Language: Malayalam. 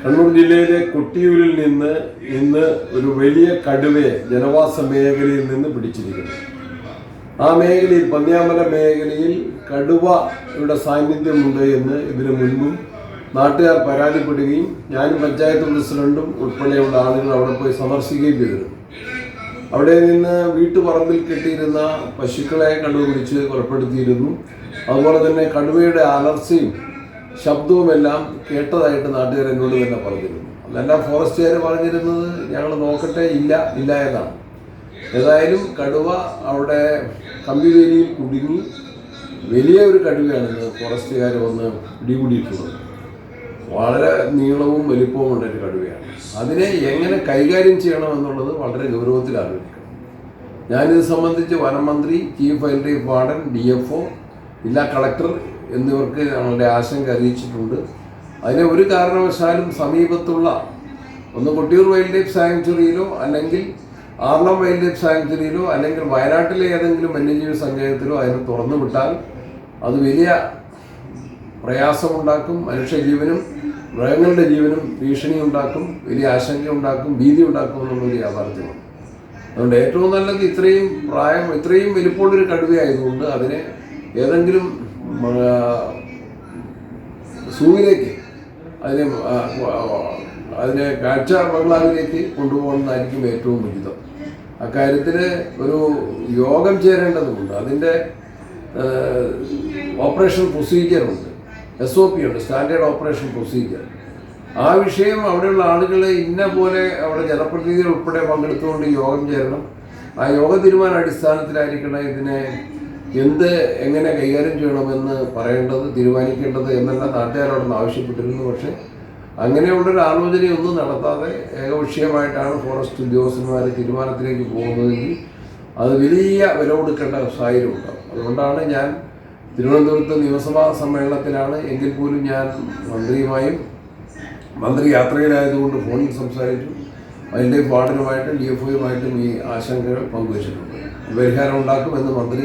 കണ്ണൂർ ജില്ലയിലെ കൊട്ടിയൂരിൽ നിന്ന് ഇന്ന് ഒരു വലിയ കടുവയെ ജനവാസ മേഖലയിൽ നിന്ന് പിടിച്ചിരിക്കുന്നു. ആ മേഖലയിൽ പന്നിയാമല മേഖലയിൽ കടുവയുടെ സാന്നിധ്യമുണ്ട് എന്ന് ഇതിനു മുൻപും നാട്ടുകാർ പരാതിപ്പെടുകയും ഞാനും പഞ്ചായത്ത് പ്രസിഡന്റും ഉൾപ്പെടെയുള്ള ആളുകൾ അവിടെ പോയി സന്ദർശിക്കുകയും ചെയ്തിരുന്നു. അവിടെ നിന്ന് വീട്ടുപറമ്പിൽ കെട്ടിയിരുന്ന പശുക്കളെ കടുവ പിടിച്ച് കൊലപ്പെടുത്തിയിരുന്നു. അതുപോലെ തന്നെ കടുവയുടെ അലർച്ചയും ശബ്ദവുമെല്ലാം കേട്ടതായിട്ട് നാട്ടുകാർ എന്നോട് തന്നെ പറഞ്ഞിരുന്നു. അല്ല ഫോറസ്റ്റുകാർ പറഞ്ഞിരുന്നത് ഞങ്ങൾ നോക്കട്ടെ ഇല്ല ഇല്ല എന്നാണ്. ഏതായാലും കടുവ അവിടെ കമ്പിവേലിയിൽ കുടുങ്ങി വലിയ ഒരു കടുവയാണ് ഇന്ന് ഫോറസ്റ്റുകാർ വന്ന് പിടികൂടിയിട്ടുള്ളത്. വളരെ നീളവും വലിപ്പവും ഉള്ള ഒരു കടുവയാണ്. അതിനെ എങ്ങനെ കൈകാര്യം ചെയ്യണം എന്നുള്ളത് വളരെ ഗൗരവത്തിൽ ആലോചിക്കണം. ഞാനിത് സംബന്ധിച്ച് വനം മന്ത്രി chief wildlife warden D F O ജില്ലാ കളക്ടർ എന്നിവർക്ക് ഞങ്ങളുടെ ആശങ്ക അറിയിച്ചിട്ടുണ്ട്. അതിനെ ഒരു കാരണവശാലും സമീപത്തുള്ള ഒന്ന് കൊട്ടിയൂർ വൈൽഡ് ലൈഫ് സാങ്ച്വറിയിലോ അല്ലെങ്കിൽ ആർളം വൈൽഡ് ലൈഫ് സാങ്ച്വറിയിലോ അല്ലെങ്കിൽ വയനാട്ടിലെ ഏതെങ്കിലും വന്യജീവി സങ്കേതത്തിലോ അതിനെ തുറന്നു വിട്ടാൽ അത് വലിയ പ്രയാസമുണ്ടാക്കും മനുഷ്യജീവനും മൃഗങ്ങളുടെ ജീവനും ഭീഷണി ഉണ്ടാക്കും വലിയ ആശങ്ക ഉണ്ടാക്കും ഭീതി ഉണ്ടാക്കും എന്നുള്ളൊരു യാഥാർത്ഥ്യമാണ്. അതുകൊണ്ട് ഏറ്റവും നല്ലത് ഇത്രയും പ്രായം ഇത്രയും വലിപ്പമുള്ളൊരു കടുവയായതുകൊണ്ട് അതിനെ ഏതെങ്കിലും സൂവിലേക്ക് അതിനെ അതിനെ കാഴ്ച ബംഗ്ലാവിലേക്ക് കൊണ്ടുപോകുന്നതായിരിക്കും ഏറ്റവും ഉചിതം. അക്കാര്യത്തിൽ ഒരു യോഗം ചേരേണ്ടതുണ്ട്. അതിന്റെ ഓപ്പറേഷൻ പ്രൊസീജിയറുണ്ട് എസ് ഒ പി ഉണ്ട് സ്റ്റാൻഡേർഡ് ഓപ്പറേഷൻ പ്രൊസീജിയർ. ആ വിഷയം അവിടെയുള്ള ആളുകൾ ഇന്ന പോലെ അവിടെ ജനപ്രതിനിധികൾ ഉൾപ്പെടെ പങ്കെടുത്തുകൊണ്ട് യോഗം ചേരണം. ആ യോഗ തീരുമാന അടിസ്ഥാനത്തിലായിരിക്കണം ഇതിനെ എന്ത് എങ്ങനെ കൈകാര്യം ചെയ്യണമെന്ന് പറയേണ്ടത് തീരുമാനിക്കേണ്ടത് എന്നെല്ലാം നാട്ടുകാരോടൊന്ന് ആവശ്യപ്പെട്ടിരുന്നു. പക്ഷേ അങ്ങനെയുള്ളൊരു ആലോചനയൊന്നും നടത്താതെ ഏകപക്ഷീയമായിട്ടാണ് ഫോറസ്റ്റ് ഉദ്യോഗസ്ഥന്മാർ തീരുമാനത്തിലേക്ക് പോകുന്നതെങ്കിൽ അത് വലിയ വില കൊടുക്കേണ്ട സാഹചര്യം ഉണ്ടാകും അതുകൊണ്ടാണ് ഞാൻ തിരുവനന്തപുരത്ത് നിയമസഭാ സമ്മേളനത്തിലാണ് എങ്കിൽ പോലും ഞാൻ മന്ത്രിയുമായും മന്ത്രി യാത്രയിലായതുകൊണ്ട് ഫോണിൽ സംസാരിച്ചു. ലൈഫ് വാർഡനുമായിട്ടും ഡി എഫ് ഒയുമായിട്ടും ഈ ആശങ്കകൾ പങ്കുവച്ചിട്ടുണ്ട്. പരിഹാരം ഉണ്ടാക്കുമെന്ന് മന്ത്രി